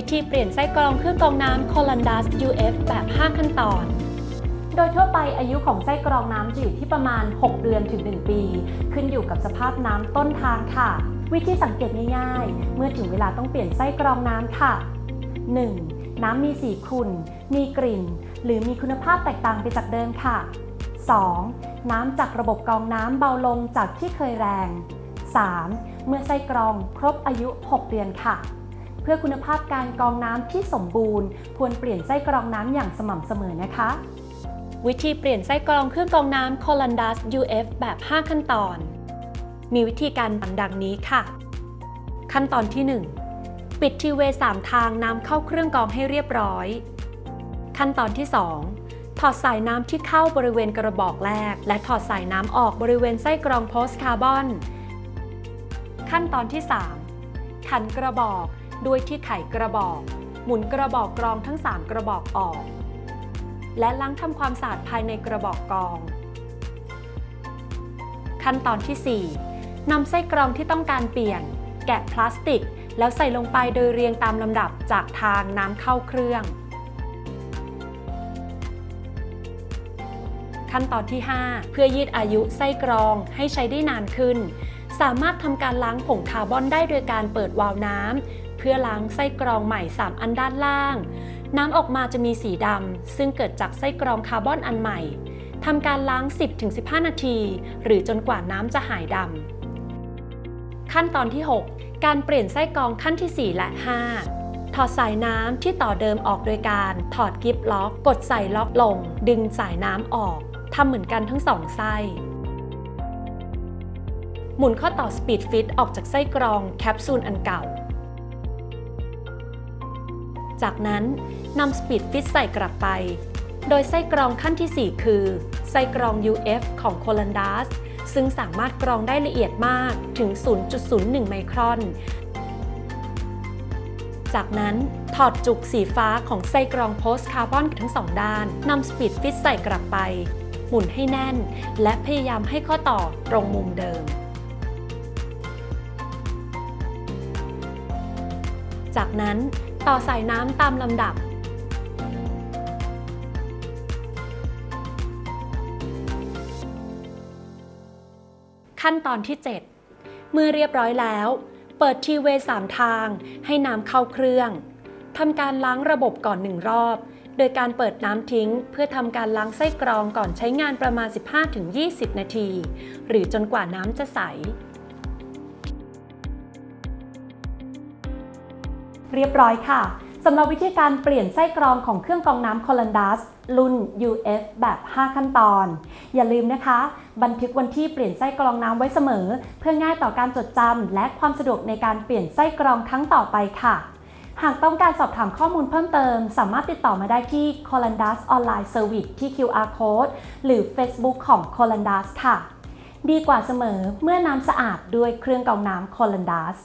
วิธีเปลี่ยนไส้กรองเครื่องกรองน้ำ c o l a n d a s UF แบบ 5 ขั้นตอน โดยทั่วไปอายุของไส้กรองน้ำจะอยู่ที่ประมาณ 6 เดือนถึง 1 ปี ขึ้นอยู่กับสภาพน้ำต้นทางค่ะ วิธีสังเกตง่ายๆ เมื่อถึงเวลาต้องเปลี่ยนไส้กรองน้ำค่ะ 1. น้ำมีสีขุ่น มีกลิ่น หรือมีคุณภาพแตกต่างไปจากเดิมค่ะ 2. น้ำจากระบบกรองน้ำเบาลงจากที่เคยแรง 3. เมื่อไส้กรองครบอายุ 6 เดือนค่ะ เพื่อคุณภาพการกรองน้ำที่สมบูรณ์ ควรเปลี่ยนไส้กรองน้ำอย่างสม่ำเสมอนะคะ วิธีเปลี่ยนไส้กรองเครื่องกรองน้ำ c o l a n d a s UF แบบ 5 ขั้นตอน มีวิธีการดังนี้ค่ะ ขั้นตอนที่ 1 ปิดทีเวย์3ทางน้ำเข้าเครื่องกรองให้เรียบร้อย ขั้นตอนที่ 2ถอดสายน้ำที่เข้าบริเวณกระบอกแรก และถอดสายน้ำออกบริเวณไส้กรองโพสคาร์บอน ขั้นตอนที่ 3 ขันกระบอก ด้วยที่ไขกระบอก หมุนกระบอกกรองทั้ง 3 กระบอกออก และล้างทำความสะอาดภายในกระบอกกรอง ขั้นตอนที่4นำไส้กรองที่ต้องการเปลี่ยน แกะพลาสติก แล้วใส่ลงไปโดยเรียงตามลำดับจากทางน้ำเข้าเครื่อง ขั้นตอนที่ 5 เพื่อยืดอายุไส้กรองให้ใช้ได้นานขึ้นสามารถทำการล้างผงคาร์บอนได้โดยการเปิดวาล์วน้ำ เพื่อล้างไส้กรองใหม่ 3 อันด้านล่าง น้ำออกมาจะมีสีดำ ซึ่งเกิดจากไส้กรองคาร์บอนอันใหม่ทำการล้าง 10-15 นาที หรือจนกว่าน้ำจะหายดำ ขั้นตอนที่ 6 การเปลี่ยนไส้กรองขั้นที่ 4 และ 5 ถอดสายน้ำที่ต่อเดิมออกโดยการถอดกิฟล็อก กดใส่ล็อกลง ดึงสายน้ำออกทำเหมือนกันทั้งสองไส้ หมุนข้อต่อสปีดฟิตออกจากไส้กรองแคปซูลอันเก่า จากนั้นนำสปีดฟิตใส่กลับไป โดยไส้กรองขั้นที่ 4 คือ ไส้กรอง UF ของ c o l a n d a s ซึ่งสามารถกรองได้ละเอียดมากถึง 0.01 ไมครอน จากนั้นถอดจุกสีฟ้าของไส้กรองโพสคาร์บอนทั้งสองด้านนำสปีดฟิตใส่กลับไป หมุนให้แน่น และพยายามให้ข้อต่อตรงมุมเดิม จากนั้น ต่อสายน้ำตามลำดับ ขั้นตอนที่ 7 เมื่อเรียบร้อยแล้ว เปิดทีเวย์3ทางให้น้ำเข้าเครื่องทำการล้างระบบก่อนหนึ่งรอบ โดยการเปิดน้ำทิ้ง เพื่อทำการล้างไส้กรองก่อนใช้งานประมาณ 15-20 นาที หรือจนกว่าน้ำจะใส เรียบร้อยค่ะสำหรับวิธีการเปลี่ยนไส้กรองของเครื่องกรองน้ำ c o l a n d a s รุ่น UF แบบ 5 ขั้นตอน อย่าลืมนะคะ บันทึกวันที่เปลี่ยนไส้กรองน้ำไว้เสมอ เพื่อง่ายต่อการจดจำและความสะดวกในการเปลี่ยนไส้กรองครั้งต่อไปค่ะ หากต้องการสอบถามข้อมูลเพิ่มเติม สามารถติดต่อมาได้ที่ c o l a n d a s Online Service ที่ QR Code หรือ Facebook ของ c o l a n d a s ค่ะ ดีกว่าเสมอเมื่อน้ำสะอาดด้วยเครื่องกรองน้ำ c o l a n d a s